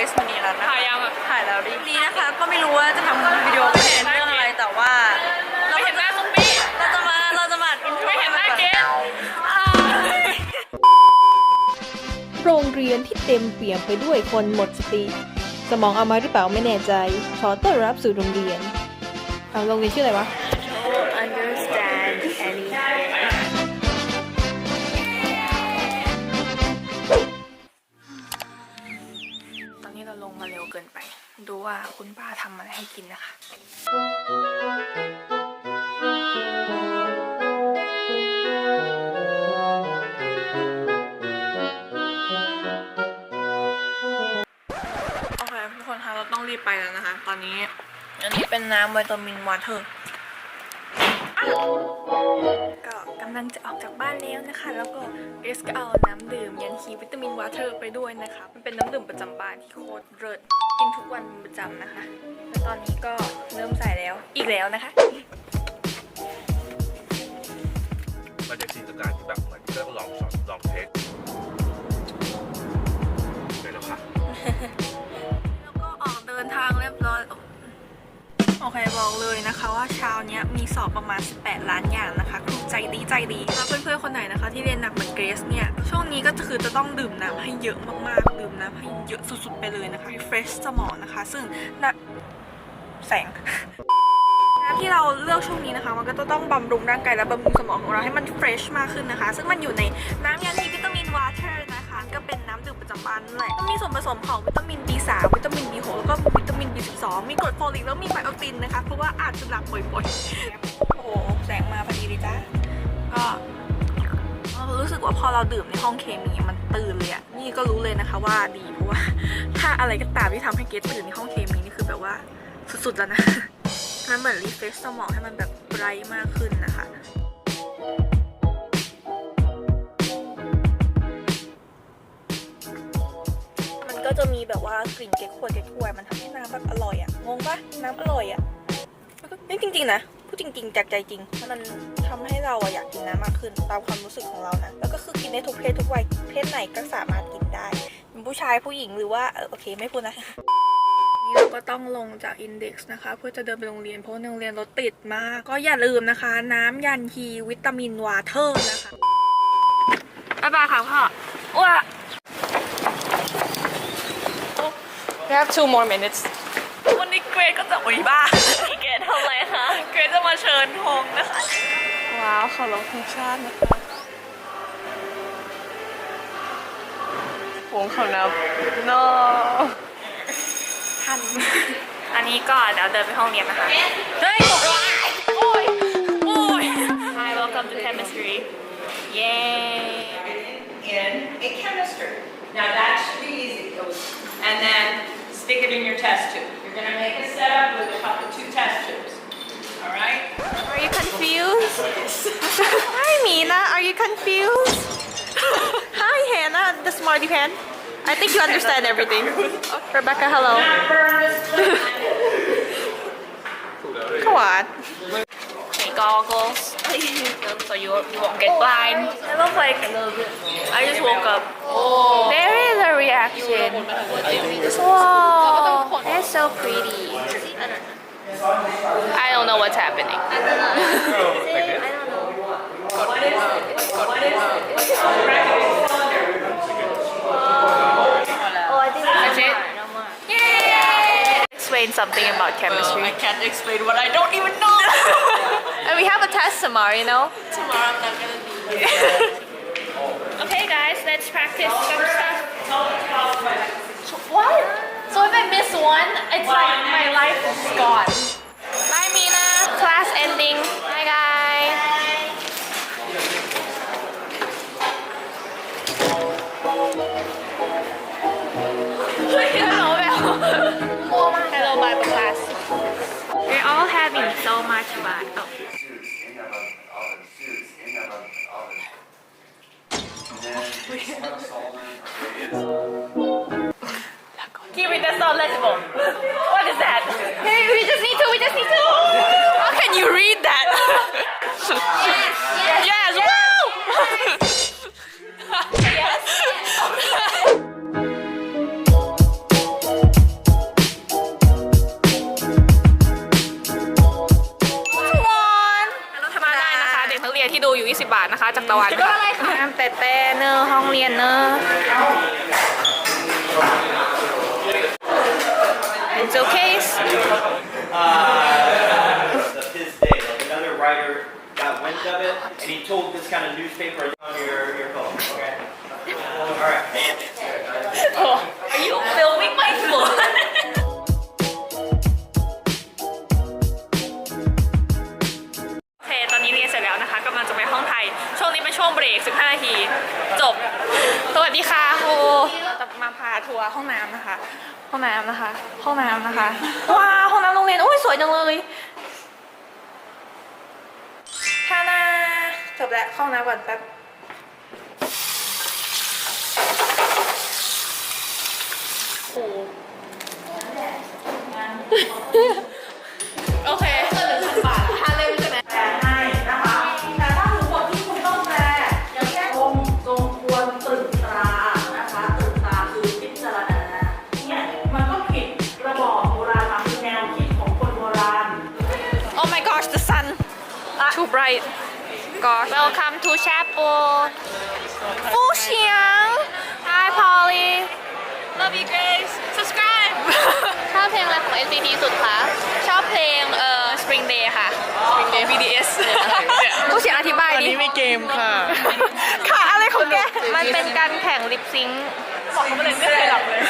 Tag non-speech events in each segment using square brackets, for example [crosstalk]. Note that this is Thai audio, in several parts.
Grace มณีรัตน์นะคะถ่ายยังอะถ่ายแล้วดิดีนะคะ ก็ไม่รู้ว่าจะทำวิดีโอเป็นเรื่องอะไรแต่ว่า เราไม่เห็นหน้าซุปปี้เราจะมาเราจะมาอินโทรไม่เห็นหน้าเกสโรงเรียนที่เต็มเปี่ยมไปด้วยคนหมดสติ สมองเอามาหรือเปล่าไม่แน่ใจ ขอต้อนรับสู่โรงเรียนเอาโรงเรียนชื่ออะไรวะ ดูว่าคุณป้าทำอะไรให้กินนะคะโอเคทุกคนคะเราต้องรีบไปแล้วนะคะ ตอนนี้ อันนี้เป็นน้ำวิตามินวอเตอร์ก็กำลังจะออกจากบ้านแล้วนะคะ แล้วก็เอสก็เอาน้ำดื่มยันคีวิตามินวอเตอร์ไปด้วยนะคะ มันเป็นน้ำดื่มประจำบ้านที่โคตรเลิศกินทุกวันเป็นประจำนะคะแล้วตอนนี้ก็เริ่มใส่แล้วอีกแล้วนะคะมันจะจินตนาการที่แบบเหมือนเครื่องลองช็อตลองเทสไปแล้วค่ะแล้วก็ออกเดินทางเรียบร้อย โอเคบอกเลยนะคะว่าเช้าเนี้ยมีสอบประมาณ 18 ล้านอย่างนะคะครูใจดีใจดีถ้าเพื่อนๆคนไหนนะคะ ที่เรียนหนักเหมือนเกรซเนี่ยช่วงนี้ก็คือจะต้องดื่มน้ำให้เยอะมากๆ ดื่มน้ำให้เยอะสุดๆไปเลยนะคะ refresh สมองนะคะ ซึ่งนะแสงที่เราเลือกช่วงนี้นะคะ มันก็จะต้องบำรุงร่างกายและบำรุงสมองของเราให้มันเฟรชมากขึ้นนะคะ ซึ่งมันอยู่ในน้ำยานีวิตามินวอเตอร์นะคะ ก็เป็นน้ำดื่มประจำบ้านแหละก็มีส่วนผสมของวิตามิน B3 มิน B12 มีกรดโฟลิกแล้วมีไบโอตินนะคะ เพราะว่าอาจจะหลับบ่อยๆ โอ้โห แสงมาพอดีเลยจ้าก็เรารู้สึกว่าพอเราดื่มในห้องเคมีมันตื่นเลยอะนี่ก็รู้เลยนะคะว่าดีเพราะว่า ถ้าอะไรก็ตามที่ทำให้เกตตื่นในห้องเคมีนี่คือแบบว่าสุดๆแล้วนะมันเหมือนรีเฟรชสมองให้มันแบบไบรท์มากขึ้นนะคะ ก็จะมีแบบว่ากลิ่นเก๊กฮวยเก๊กฮวยมันทำให้น้ำแบบอร่อยอะงงปะน้ำอร่อยอะแล้วก็นี่จริงๆนะพูดจริงๆจากใจจริงมันทำให้เราอะอยากกินน้ำมากขึ้นตามความรู้สึกของเรานะแล้วก็คือกินได้ทุกเพศทุกวัยเพศไหนก็สามารถกินได้เป็นผู้ชายผู้หญิงหรือว่าเออโอเคไม่พูดนะนี่เราก็ต้องลงจากอินเด็กซ์นะคะ เพื่อจะเดินไปโรงเรียนเพราะว่าในโรงเรียนรถติดมาก ก็อย่าลืมนะคะ น้ำยันฮีวิตามินวาเทอร์นะคะบ๊ายบายค่ะพ่อว้า We have two more minutes วันนี้เกรดก็จะอุ้ยบ้าเกดทำอะไรคะ เกรดจะมาเชิญธงนะคะ ว้าวขอรบธงชาตินะคะวงเขานับ no ทัน อันนี้ก็เดี๋ยวเดินไปห้องเรียนนะคะ เฮ้ยตกลายโอ้ย โอ้ย Hi welcome to chemistry Yay in a canister. Now that should be easy. And then stick it in your test tube. You're gonna make a setup with a couple, two test tubes. All right? Are you confused? [laughs] Hi, Mina. Are you confused? [laughs] Hi, Hannah, the smarty pan. I think you understand everything. Rebecca, hello. Come on. Okay, goggles. [laughs] so you, you won't get blind. Oh, I look like I just woke up. Oh. There is a reaction. Whoa, that's so pretty. I don't know what's happening. [laughs] That's it. Yay! Explain something about chemistry. I can't explain what I don't even know. [laughs] and we have a test tomorrow, you know? Tomorrow I'm not gonna be [laughs] Okay, guys, let's practice some stuff. What? So if I miss one, it's like my life is gone. Bye, Mina. Class ending. Bye, guys. Hello, Hello, Bible class. We're all having so much fun. Oh. suits Kiwi, that's not legible. What is that? Hey, we just need to, we just need to. How can you read that? yes, yes, yes, yes, wow! yes. Everyone! มาได้นะคะ เด็กนักเรียนที่ดูอยู่ 20 บาทนะคะ จากตะวันค่ะ น้ำแต่แต่เนอร์ห้องเรียนเนอร์ It's okay of his day. Like another writer got wind of it, and he told this kind of newspaper on your your phone. Okay. All right. Are you filming my phone โอเคตอนนี้เรียนเสร็จแล้วนะคะกำลังจะไปห้องไทยช่วงนี้เป็นช่วงเบรก 15 นาที จบ สวัสดีค่ะโฮจะมาพาทัวร์ห้องน้ำนะคะ ห้องน้ำนะคะ ห้องน้ำนะคะ ว้าวห้องน้ำโรงเรียนอุ้ยสวยจังเลยทานาจบแล้วห้องน้ำก่อนแป๊บโอ้โหโอ too bright. Gosh. Welcome to Chapel. ฟูเฉียง Hi Polly. Love you guys. Subscribe. ชอบเพลงอะไรของ NCT สุดคะ ชอบเพลงเอ่อ Spring Day ค่ะ Spring Day BTS ฟูเฉียงอธิบายดิอันนี้ไม่เกมค่ะ ค่ะอะไรของแก มันเป็นการแข่งลิปซิงค์บอกเขาเลยไม่เคยหลับเลย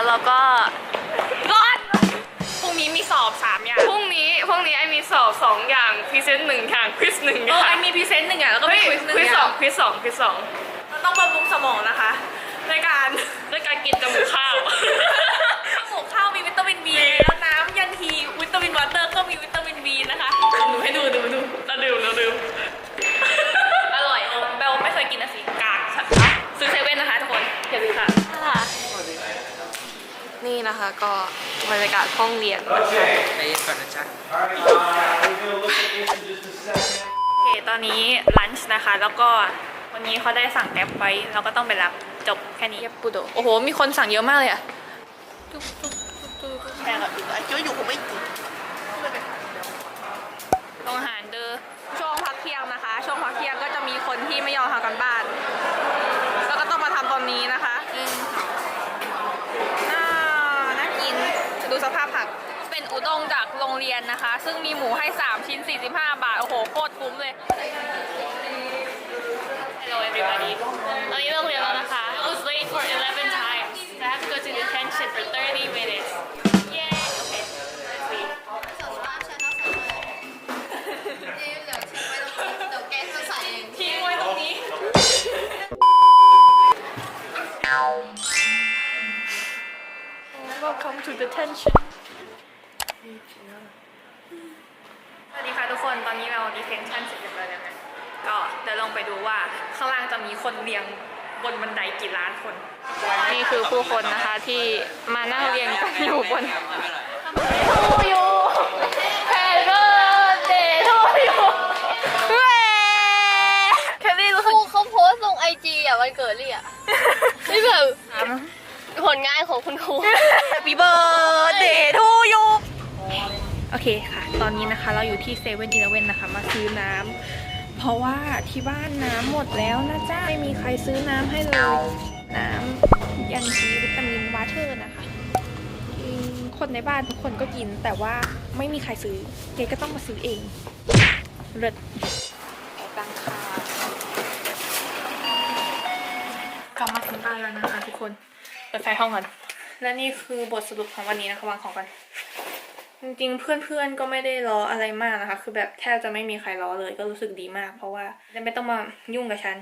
ตอนนี้นะคะเราก็รอดพรุ่งนี้มีสอบสามอย่าง พรุ่งนี้พรุ่งนี้ไอมีสอบสองอย่างพรีเซนต์หนึ่งอย่างควิสหนึ่งอเออย่างไอเมีพรีเซนต์หนึ่งอย่างแล้วก็ฮ้มียควิสหนึ่งควิสอสอย่างงควิสสองควิสสองมันต้องบำรุงสมองนะคะ ในการด้วยการกินจมูกข้าว หมูข้าวมีวิตามินบีแล้วน้ำยันทีวิตามินวอเตอร์ก็มีวิตามินบีนะคะหนูให้ดูดูดูเราดื่มเราดื่ม นี่นะคะก็บรรยากาศห้องเรียน Okay. All right. Uh, we're gonna look at this in just a second. โอเคตอนนี้ลันช์นะคะ แล้วก็วันนี้เขาได้สั่งแกร็บไว้เราก็ต้องไปรับจบแค่นี้ปุโดโอ้โห มีคนสั่งเยอะมากเลยอะแพงอะเยอะอยู่คงไ Welcome to detention สวัสดีค่ะทุกคน ตอนนี้เรา detention เสร็จเรียบร้อยแล้วนะก็เดี๋ยวลองไปดูว่าข้างล่างจะมีคนเรียงบนบันไดกี่ล้านคน นี่คือผู้คนนะคะที่มานั่งเรียงกันอยู่บนทูยูแฮปปี้เบิร์ดเดย์ทูยูเว้แคลรี่รู้สึกครูเขาโพสต์ลงไอจีอะวันเกิดลี่อะนี่แบบผลงานของคุณครูีเบิร์ดเดทูยูโอเคค่ะ ตอนนี้นะคะเราอยู่ที่เซเว่นอีเลเว่นนะคะ มาซื้อน้ำ เพราะว่าที่บ้านน้ำหมดแล้วนะจ้าไม่มีใครซื้อน้ำให้เลย น้ำยังชีวิตามินวาเทอร์นะคะคนในบ้านทุกคนก็กิน แต่ว่าไม่มีใครซื้อ เกก็ต้องมาซื้อเองเลิศตังค่ะกลับมาถึงบ้านแล้วนะคะทุกคน เปิดไฟห้องก่อน และนี่คือบทสรุปของวันนี้นะคะวางของกัน จริงๆ เพื่อนๆ ก็ไม่ได้ล้ออะไรมากนะคะ คือแบบแทบจะไม่มีใครล้อเลยก็รู้สึกดีมาก เพราะว่าจะไม่ต้องมายุ่งกับฉัน